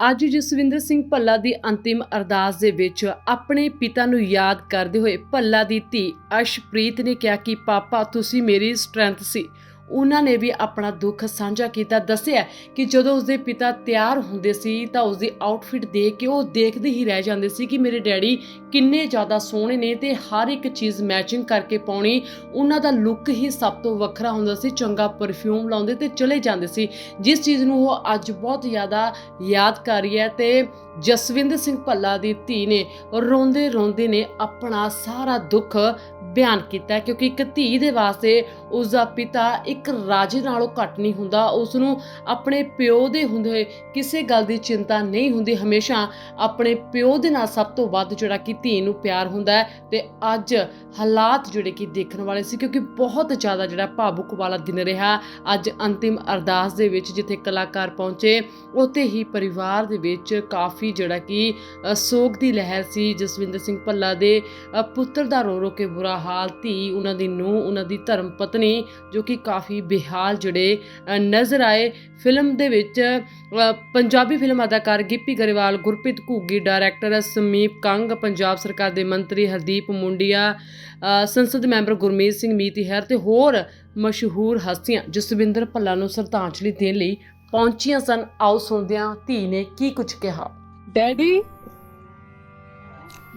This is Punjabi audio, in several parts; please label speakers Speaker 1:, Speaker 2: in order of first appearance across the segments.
Speaker 1: ਅੱਜ ਜਸਵਿੰਦਰ ਸਿੰਘ ਭੱਲਾ ਦੀ ਅੰਤਿਮ ਅਰਦਾਸ ਦੇ ਵਿੱਚ ਆਪਣੇ ਪਿਤਾ ਨੂੰ ਯਾਦ ਕਰਦੇ ਹੋਏ ਭੱਲਾ ਦੀ ਧੀ ਅਸ਼ਪ੍ਰੀਤ ਨੇ ਕਿਹਾ ਕਿ, ਪਾਪਾ, ਤੁਸੀਂ ਮੇਰੀ ਸਟਰੈਂਥ ਸੀ। ਉਹਨਾਂ ਨੇ ਵੀ ਆਪਣਾ ਦੁੱਖ ਸਾਂਝਾ ਕੀਤਾ। ਦੱਸਿਆ ਕਿ ਜਦੋਂ ਉਸਦੇ ਪਿਤਾ ਤਿਆਰ ਹੁੰਦੇ ਸੀ ਤਾਂ ਉਸਦੀ ਆਊਟਫਿਟ ਦੇਖ ਕੇ ਉਹ ਦੇਖਦੇ ਹੀ ਰਹਿ ਜਾਂਦੇ ਸੀ ਕਿ ਮੇਰੇ ਡੈਡੀ ਕਿੰਨੇ ਜ਼ਿਆਦਾ ਸੋਹਣੇ ਨੇ ਤੇ ਹਰ ਇੱਕ ਚੀਜ਼ ਮੈਚਿੰਗ ਕਰਕੇ ਪਾਉਣੀ ਉਹਨਾਂ ਦਾ ਲੁੱਕ ਹੀ ਸਭ ਤੋਂ ਵੱਖਰਾ ਹੁੰਦਾ ਸੀ। ਚੰਗਾ ਪਰਫਿਊਮ ਲਾਉਂਦੇ ਤੇ ਚਲੇ ਜਾਂਦੇ ਸੀ। ਜਿਸ ਚੀਜ਼ ਨੂੰ ਉਹ ਅੱਜ ਬਹੁਤ ਜ਼ਿਆਦਾ ਯਾਦ ਕਰ ਰਹੀ ਹੈ ਤੇ ਜਸਵਿੰਦਰ ਸਿੰਘ ਭੱਲਾ ਦੀ ਧੀ ਨੇ ਰੋਂਦੇ ਰੋਂਦੇ ਨੇ ਆਪਣਾ ਸਾਰਾ ਦੁੱਖ ਬਿਆਨ ਕੀਤਾ ਕਿਉਂਕਿ ਇੱਕ ਧੀ ਦੇ ਵਾਸਤੇ ਉਸ ਦਾ ਪਿਤਾ ਇੱਕ ਰਾਜੇ ਨਾਲੋਂ ਘੱਟ ਨਹੀਂ ਹੁੰਦਾ। ਉਸ ਨੂੰ ਆਪਣੇ ਪਿਓ ਦੇ ਹੁੰਦੇ ਹੋਏ ਕਿਸੇ ਗੱਲ ਦੀ ਚਿੰਤਾ ਨਹੀਂ ਹੁੰਦੀ। ਹਮੇਸ਼ਾ ਆਪਣੇ ਪਿਓ ਦੇ ਨਾਲ ਸਭ ਤੋਂ ਵੱਧ ਜਿਹੜਾ ਕਿ ਧੀ ਨੂੰ ਪਿਆਰ ਹੁੰਦਾ ਹੈ ਤੇ ਅੱਜ ਹਾਲਾਤ ਜਿਹੜੇ ਕਿ ਦੇਖਣ ਵਾਲੇ ਸੀ, ਕਿਉਂਕਿ ਬਹੁਤ ਜ਼ਿਆਦਾ ਜਿਹੜਾ ਭਾਵੁਕ ਵਾਲਾ ਦਿਨ ਰਿਹਾ। ਅੱਜ ਅੰਤਿਮ ਅਰਦਾਸ ਦੇ ਵਿੱਚ ਜਿੱਥੇ ਕਲਾਕਾਰ ਪਹੁੰਚੇ, ਉੱਥੇ ਹੀ ਪਰਿਵਾਰ ਦੇ ਵਿੱਚ ਕਾਫੀ ਜਿਹੜਾ ਕਿ ਸੋਗ ਦੀ ਲਹਿਰ ਸੀ। ਜਸਵਿੰਦਰ ਸਿੰਘ ਭੱਲਾ ਦੇ ਪੁੱਤਰ ਦਾ ਰੋ ਰੋ ਕੇ ਬੁਰਾ ਹਾਲ ਧੀ, ਉਹਨਾਂ ਦੀ ਨੂੰ ਉਹਨਾਂ ਦੀ ਧਰਮ ਪਤਨੀ, ਜੋ ਕਿ ਕਾਫੀ ਬੇਹਾਲ ਜਿਹੜੇ ਨਜ਼ਰ ਆਏ। ਫਿਲਮ ਦੇ ਵਿੱਚ ਪੰਜਾਬੀ ਫਿਲਮ ਅਦਾਕਾਰ ਗਿੱਪੀ ਗਰੇਵਾਲ, ਗੁਰਪ੍ਰੀਤ ਘੁੱਗੀ, ਡਾਇਰੈਕਟਰ ਸਮੀਪ ਕੰਗ, ਪੰਜਾਬ ਸਰਕਾਰ ਦੇ ਮੰਤਰੀ ਹਰਦੀਪ ਮੁੰਡੀਆ ਸੰਸਦ ਮੈਂਬਰ ਗੁਰਮੀਤ ਸਿੰਘ ਮੀਤੀ ਤੇ ਹੋਰ ਮਸ਼ਹੂਰ ਹਸਤੀਆਂ। ਜਸਵਿੰਦਰ ਭੱਲਾ ਨੂੰ ਸ਼ਰਧਾਂਜਲੀ ਦੇਣ ਲਈ ਪਹੁੰਚੀਆਂ ਸਨ। ਆਓ ਸੁਣਦੇ ਹਾਂ ਧੀ ਨੇ ਕੀ ਕੁਝ ਕਿਹਾ?
Speaker 2: ਡੈਡੀ,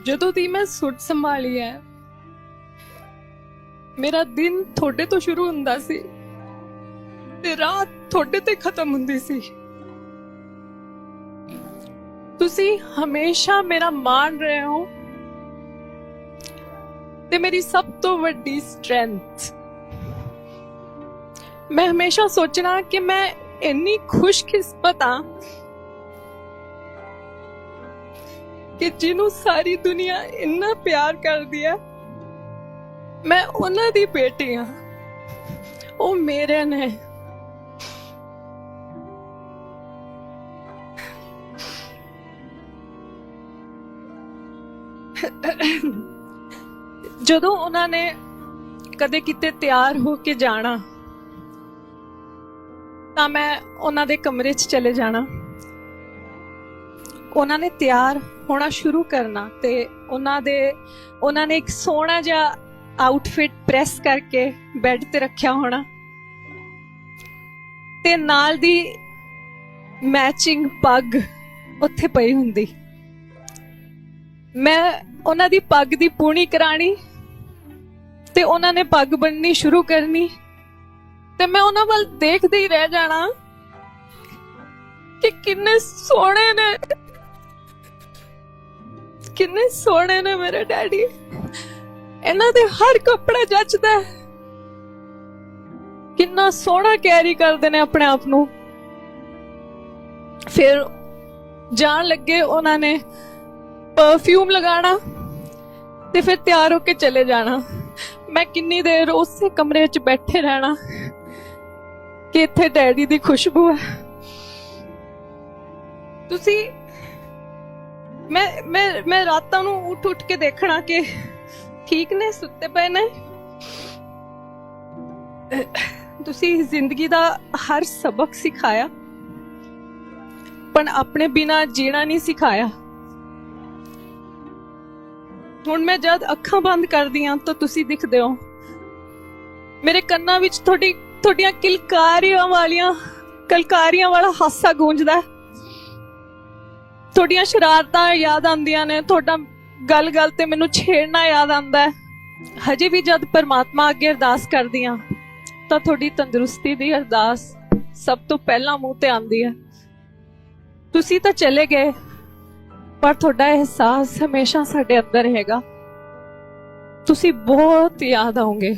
Speaker 2: ਜਦੋਂ ਦੀ ਮੈਂ ਸੁੱਟ ਸੰਭਾਲੀ ਹੈ ਮੇਰਾ ਦਿਨ ਤੁਹਾਡੇ ਤੋਂ ਸ਼ੁਰੂ ਹੁੰਦਾ ਸੀ ਤੇ ਰਾਤ ਤੁਹਾਡੇ ਤੇ ਖਤਮ ਹੁੰਦੀ ਸੀ ਤੁਸੀਂ ਹਮੇਸ਼ਾ ਮੇਰਾ ਮਾਣ ਰਹੇ ਹੋ ਤੇ ਮੇਰੀ ਸਭ ਤੋਂ ਵੱਡੀ ਸਟਰੈਂਥ ਮੈਂ ਹਮੇਸ਼ਾ ਸੋਚਣਾ ਕਿ ਮੈਂ ਇੰਨੀ ਖੁਸ਼ਕਿਸਮਤ ਹਾਂ ਕਿ ਜਿਹਨੂੰ ਸਾਰੀ ਦੁਨੀਆ ਇੰਨਾ ਪਿਆਰ ਕਰਦੀ ਹੈ ਮੈਂ ਉਹਨਾਂ ਦੀ ਬੇਟੀ ਹਾਂ। ਉਹ ਮੇਰੇ ਨੇ। ਜਦੋਂ ਉਹਨਾਂ ਨੇ ਕਦੇ ਕਿਤੇ ਤਿਆਰ ਹੋ ਕੇ ਜਾਣਾ, ਤਾਂ ਮੈਂ ਉਹਨਾਂ ਦੇ ਕਮਰੇ 'ਚ ਚਲੇ ਜਾਣਾ। ਉਹਨਾਂ ਨੇ ਤਿਆਰ ਹੋਣਾ ਸ਼ੁਰੂ ਕਰਨਾ ਤੇ ਉਹਨਾਂ ਦੇ, ਉਹਨਾਂ ਨੇ ਇੱਕ ਸੋਹਣਾ ਜਿਹਾ ਆਊਟਫਿਟ ਪ੍ਰੈਸ ਕਰਕੇ ਬੈੱਡ ਤੇ ਰੱਖਿਆ ਹੋਣਾ। ਤੇ ਨਾਲ ਦੀ ਮੈਚਿੰਗ ਪੱਗ ਉੱਥੇ ਪਈ ਹੁੰਦੀ। ਮੈਂ ਉਹਨਾਂ ਦੀ ਪੱਗ ਦੀ ਪੂਣੀ ਕਰਾਣੀ ਤੇ ਉਹਨਾਂ ਨੇ ਪੱਗ ਬੰਨਣੀ ਸ਼ੁਰੂ ਕਰਨੀ। ਤੇ ਮੈਂ ਉਹਨਾਂ ਵੱਲ ਦੇਖਦੇ ਹੀ ਰਹਿ ਜਾਣਾ ਕਿ ਕਿੰਨੇ ਸੋਹਣੇ ਨੇ। ਕਿੰਨੇ ਸੋਹਣੇ ਨੇ ਮੇਰੇ ਡੈਡੀ। ਇਹਨਾਂ ਦੇ ਹਰ ਕੱਪੜਾ ਜੱਚਦਾ ਹੈ। ਕਿੰਨਾ ਸੋਹਣਾ ਕੈਰੀ ਕਰਦੇ ਨੇ ਆਪਣੇ ਆਪ ਨੂੰ। ਫਿਰ ਜਾਣ ਲੱਗੇ ਉਹਨਾਂ ਨੇ ਪਰਫਿਊਮ ਲਗਾਣਾ ਤੇ ਫਿਰ ਤਿਆਰ ਹੋ ਕੇ ਚਲੇ ਜਾਣਾ। ਮੈਂ ਕਿੰਨੀ ਦੇਰ ਉਸੇ ਕਮਰੇ ਵਿੱਚ ਬੈਠੇ ਰਹਿਣਾ ਕਿ ਇੱਥੇ ਡੈਡੀ ਦੀ ਖੁਸ਼ਬੂ ਹੈ। ਤੁਸੀਂ, ਮੈਂ ਮੈਂ ਮੈਂ ਰਾਤਾਂ ਨੂੰ ਉੱਠ ਉੱਠ ਕੇ ਦੇਖਣਾ ਕਿ ਠੀਕ ਨੇ, ਸੁੱਤੇ ਪਏ ਨੇ? ਤੁਸੀਂ ਜ਼ਿੰਦਗੀ ਦਾ ਹਰ ਸਬਕ ਸਿਖਾਇਆ, ਪਰ ਆਪਣੇ ਬਿਨਾ ਜੀਣਾ ਨਹੀਂ ਸਿਖਾਇਆ। ਹੁਣ ਮੈਂ ਜਦ ਅੱਖਾਂ ਬੰਦ ਕਰਦੀ ਹਾਂ ਤਾਂ ਤੁਸੀਂ ਦਿਖਦੇ ਹੋ। ਮੇਰੇ ਕੰਨਾਂ ਵਿੱਚ ਤੁਹਾਡੀ, ਤੁਹਾਡੀਆਂ ਕਿਲਕਾਰੀਆਂ ਵਾਲੀਆਂ, ਕਲਕਾਰੀਆਂ ਵਾਲਾ ਹਾਸਾ ਗੂੰਜਦਾ ਤੁਹਾਡੀਆਂ ਸ਼ਰਾਰਤਾਂ ਯਾਦ ਆਉਂਦੀਆਂ ਨੇ, ਤੁਹਾਡਾ ਗੱਲ ਗੱਲ ਤੇ ਮੈਨੂੰ ਛੇੜਨਾ ਯਾਦ ਆਉਂਦਾ ਹੈ। ਹਜੇ ਵੀ ਜਦ ਪਰਮਾਤਮਾ ਅੱਗੇ ਅਰਦਾਸ ਕਰਦੀ ਆ ਤਾਂ ਤੁਹਾਡੀ ਤੰਦਰੁਸਤੀ ਦੀ ਅਰਦਾਸ ਸਭ ਤੋਂ ਪਹਿਲਾਂ ਮੂੰਹ ਤੇ ਆਉਂਦੀ ਹੈ। ਤੁਸੀਂ ਤਾਂ ਚਲੇ ਗਏ, ਪਰ ਤੁਹਾਡਾ ਅਹਿਸਾਸ ਹਮੇਸ਼ਾ ਸਾਡੇ ਅੰਦਰ ਹੈਗਾ ਤੁਸੀਂ ਬਹੁਤ ਯਾਦ ਆਉਂਗੇ।